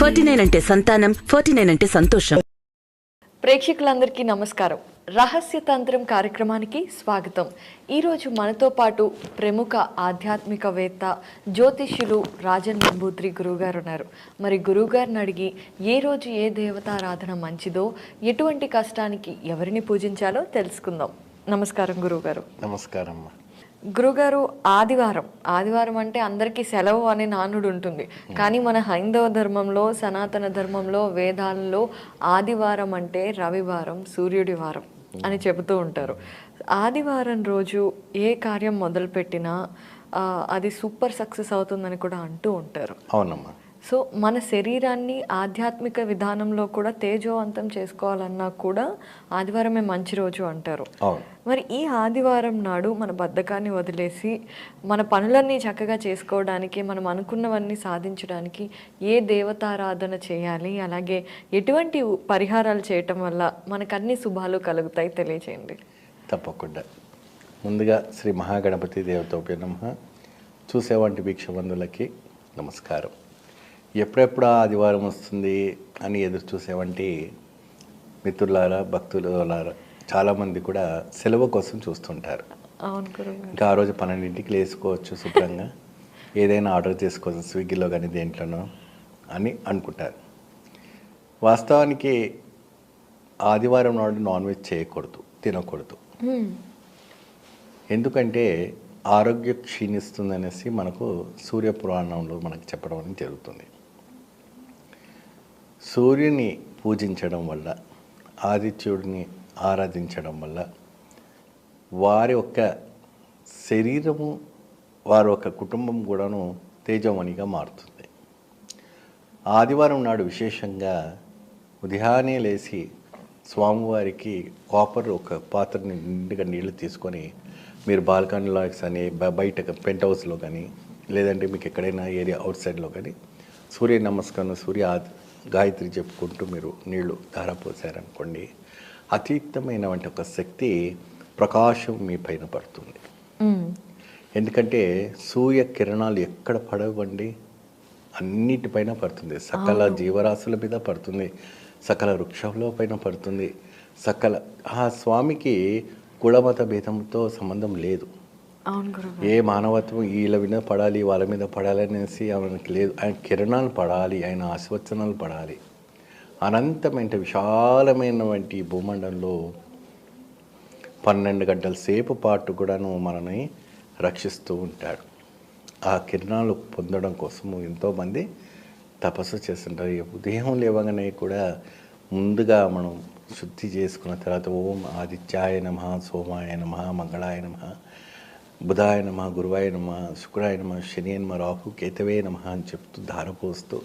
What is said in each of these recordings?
Forty nine అంటే సంతానం forty nine అంటే సంతోషం. ప్రేక్షకులందరికీ నమస్కారం. రహస్య తంత్రం కార్యక్రమానికి స్వాగతం. ఈరోజు మనతో పాటు ప్రముఖ ఆధ్యాత్మికవేత్త జ్యోతిష్యులు రాజన్ నంబూద్రి గురువుగారు ఉన్నారు. మరి గురువుగారిని అడిగి ఏ రోజు ఏ దేవతారాధన మంచిదో ఎటువంటి కష్టానికి ఎవరిని పూజించాలో తెలుసుకుందాం. నమస్కారం గురువుగారు. నమస్కారం అమ్మా గురుగారు ఆదివారం. ఆదివారం అంటే అందరికీ సెలవు అనే నానుడు ఉంటుంది. కానీ మన హైందవ ధర్మంలో సనాతన ధర్మంలో వేదాల్లో ఆదివారం అంటే రవివారం సూర్యుడి వారం అని చెబుతూ ఉంటారు. ఆదివారం రోజు ఏ కార్యం మొదలుపెట్టినా ఆ, అది సూపర్ సక్సెస్ అవుతుందని కూడా అంటూ ఉంటారు. అవునమ్మా. సో మన శరీరాన్ని ఆధ్యాత్మిక విధానంలో కూడా తేజోవంతం చేసుకోవాలన్నా కూడా ఆదివారమే మంచి రోజు అంటారు. మరి ఈ ఆదివారం నాడు మన బద్ధకాన్ని వదిలేసి మన పనులన్నీ చక్కగా చేసుకోవడానికి మనం అనుకున్నవన్నీ సాధించడానికి ఏ దేవతారాధన చేయాలి అలాగే ఎటువంటి పరిహారాలు చేయటం వల్ల మనకు అన్ని శుభాలు కలుగుతాయి తెలియచేయండి. తప్పకుండా. ముందుగా శ్రీ మహాగణపతి దేవతోపే నమ. చూసేవంటి భిక్షబంధులకి నమస్కారం. ఎప్పుడెప్పుడు ఆదివారం వస్తుంది అని ఎదురు చూసేవంటి మిత్రులారా భక్తులారా చాలామంది కూడా సెలవు కోసం చూస్తుంటారు. ఇంకా ఆ రోజు పన్నెండింటికి లేసుకోవచ్చు శుభ్రంగా. ఏదైనా ఆర్డర్ చేసుకోవచ్చు స్విగ్గీలో కానీ దేంట్లోనో అని అనుకుంటారు. వాస్తవానికి ఆదివారం నాడు నాన్ వెజ్ చేయకూడదు తినకూడదు. ఎందుకంటే ఆరోగ్యం క్షీణిస్తుందనేసి మనకు సూర్య పురాణంలో మనకు చెప్పడం అనేది జరుగుతుంది. సూర్యుని పూజించడం వల్ల ఆదిత్యుడిని ఆరాధించడం వల్ల వారి యొక్క శరీరము వారి యొక్క కుటుంబం కూడాను తేజమణిగా మారుతుంది. ఆదివారం నాడు విశేషంగా ఉదయాన్నే లేచి స్వామివారికి కాపర్ ఒక పాత్రని నిండుగా నీళ్ళు తీసుకొని మీరు బాల్కనీలో కానీ బయట పెంట్ హౌస్లో కానీ లేదంటే మీకు ఎక్కడైనా ఏరియా అవుట్ సైడ్లో కానీ సూర్య నమస్కారం సూర్య గాయత్రి చెప్పుకుంటూ మీరు నీళ్ళు ధారపోసారనుకోండి అతీతమైనటువంటి ఒక శక్తి ప్రకాశం మీ పైన పడుతుంది. ఎందుకంటే సూర్య కిరణాలు ఎక్కడ పడవండి? అన్నిటిపైన పడుతుంది. సకల జీవరాశుల మీద పడుతుంది. సకల వృక్షంలో పైన పడుతుంది. సకల ఆ స్వామికి కులమత భేదంతో సంబంధం లేదు. ఏ మానవత్వం వీళ్ళ మీద పడాలి వాళ్ళ మీద పడాలి అనేసి ఆయనకి లేదు. ఆయన కిరణాలు పడాలి ఆయన ఆశ్వచనాలు పడాలి. అనంతమైన విశాలమైనటువంటి భూమండలంలో పన్నెండు గంటల సేపు పాటు కూడాను మనని రక్షిస్తూ ఉంటాడు. ఆ కిరణాలు పొందడం కోసము ఎంతోమంది తపస్సు చేస్తుంటారు. ఉదయం లేవగానే కూడా ముందుగా మనం శుద్ధి చేసుకున్న తర్వాత ఓం ఆదిత్యాయ నమ సోమాయ నమ మంగళాయ నమ బుధాయ నమ గురువాయ నమ శుక్రాయ నమ శని నమ రాహు కేతవే నమ అని చెప్తూ ధారపోస్తూ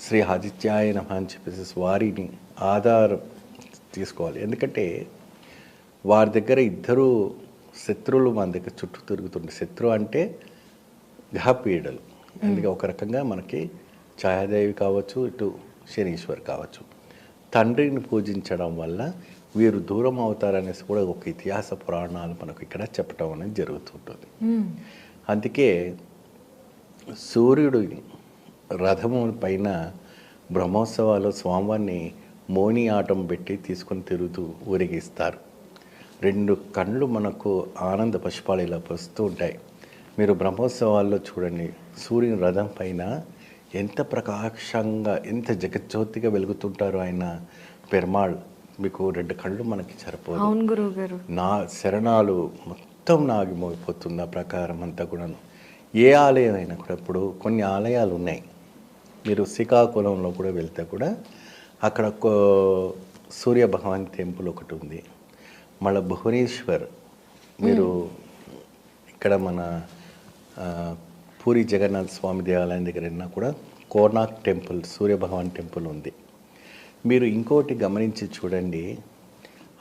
శ్రీ ఆదిత్యాయ నమ అని చెప్పేసి వారిని ఆధారం తీసుకోవాలి. ఎందుకంటే వారి దగ్గర ఇద్దరు శత్రువులు మన దగ్గర చుట్టూ తిరుగుతుండే. శత్రువు అంటే గ్రహపీడలు. అందుకే ఒక రకంగా మనకి ఛాయాదేవి కావచ్చు ఇటు శనీశ్వర్ కావచ్చు. తండ్రిని పూజించడం వల్ల వీరు దూరం అవుతారనేసి కూడా ఒక ఇతిహాస పురాణాలు మనకు ఇక్కడ చెప్పడం అనేది జరుగుతుంటుంది. అందుకే సూర్యుడు రథము పైన బ్రహ్మోత్సవాలు స్వామివారిని మోని ఆటం పెట్టి తీసుకొని తిరుగుతూ ఊరేగిస్తారు. రెండు కళ్ళు మనకు ఆనంద పుష్పాలు ఇలా వస్తూ ఉంటాయి. మీరు బ్రహ్మోత్సవాల్లో చూడండి సూర్యుని రథం పైన ఎంత ప్రకాశంగా ఎంత జగజ్యోతిగా వెలుగుతుంటారో ఆయన పెరుమాళ్. మీకు రెండు కళ్ళు మనకి సరిపోదు. అవును గురువు గారు నా శరణాలు మొత్తం నాగిమోగిపోతుంది ఆ ప్రకారం అంతా కూడాను. ఏ ఆలయం అయినా కూడా ఇప్పుడు కొన్ని ఆలయాలు ఉన్నాయి. మీరు శ్రీకాకుళంలో కూడా వెళ్తే కూడా అక్కడ సూర్య భగవాన్ టెంపుల్ ఒకటి ఉంది. మళ్ళీ భువనేశ్వర్. మీరు ఇక్కడ మన పూరి జగన్నాథ్ స్వామి దేవాలయం దగ్గర వెళ్ళినా కూడా కోర్నాక్ టెంపుల్ సూర్య భగవాన్ టెంపుల్ ఉంది. మీరు ఇంకోటి గమనించి చూడండి.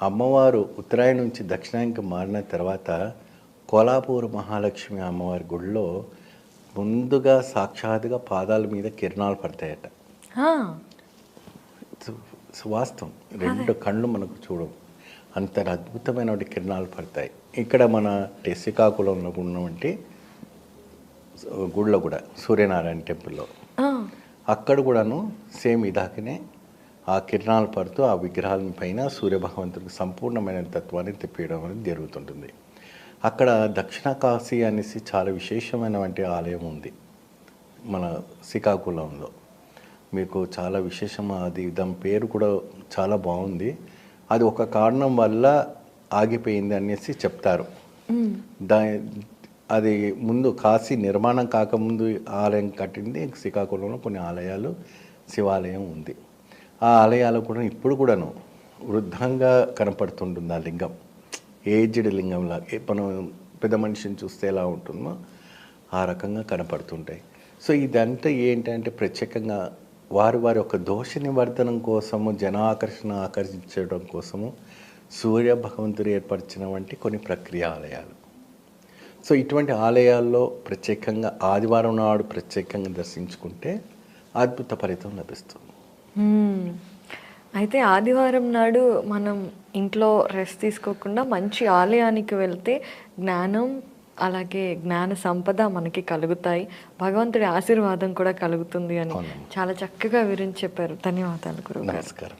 అమ్మవారు ఉత్తరాయణ నుంచి దక్షిణానికి మారిన తర్వాత కోలాపూర్ మహాలక్ష్మి అమ్మవారి గుడిలో ముందుగా సాక్షాత్గా పాదాల మీద కిరణాలు పడతాయట. వాస్తవం రెండు కళ్ళు మనకు చూడవు అంత అద్భుతమైన కిరణాలు పడతాయి. ఇక్కడ మన శ్రీకాకుళంలో ఉన్నటువంటి గుళ్ళో కూడా సూర్యనారాయణ టెంపుల్లో. అక్కడ కూడాను సేమ్ ఇదాకనే ఆ కిరణాలు పడుతూ ఆ విగ్రహాల పైన సూర్యభగవంతుడికి సంపూర్ణమైన తత్వాన్ని తిప్పేయడం అనేది జరుగుతుంటుంది. అక్కడ దక్షిణ కాశీ అనేసి చాలా విశేషమైనటువంటి ఆలయం ఉంది మన శ్రీకాకుళంలో. మీకు చాలా విశేషం అది దాని పేరు కూడా చాలా బాగుంది. అది ఒక కారణం వల్ల ఆగిపోయింది అనేసి చెప్తారు. దా అది ముందు కాశీ నిర్మాణం కాకముందు ఆలయం కట్టింది శ్రీకాకుళంలో కొన్ని ఆలయాలు శివాలయం ఉంది. ఆ ఆలయాలు కూడా ఇప్పుడు కూడాను వృద్ధంగా కనపడుతుంటుంది ఆ లింగం. ఏజ్డ్ లింగంలా మనం పెద్ద మనిషిని చూస్తే ఎలా ఉంటుందో ఆ రకంగా కనపడుతుంటాయి. సో ఇదంతా ఏంటంటే ప్రత్యేకంగా వారు వారి యొక్క దోష నివర్ధనం కోసము జన ఆకర్షణ ఆకర్షించడం కోసము సూర్య భగవంతుడు ఏర్పరిచిన వంటి కొన్ని ప్రక్రియ ఆలయాలు సో ఇటువంటి ఆలయాల్లో ప్రత్యేకంగా ఆదివారం నాడు ప్రత్యేకంగా దర్శించుకుంటే అద్భుత ఫలితం లభిస్తుంది. అయితే ఆదివారం నాడు మనం ఇంట్లో రెస్ట్ తీసుకోకుండా మంచి ఆలయానికి వెళ్తే జ్ఞానం అలాగే జ్ఞాన సంపద మనకి కలుగుతాయి. భగవంతుడి ఆశీర్వాదం కూడా కలుగుతుంది అని. చాలా చక్కగా వివరించి చెప్పారు. ధన్యవాదాలు గురువు నమస్కారం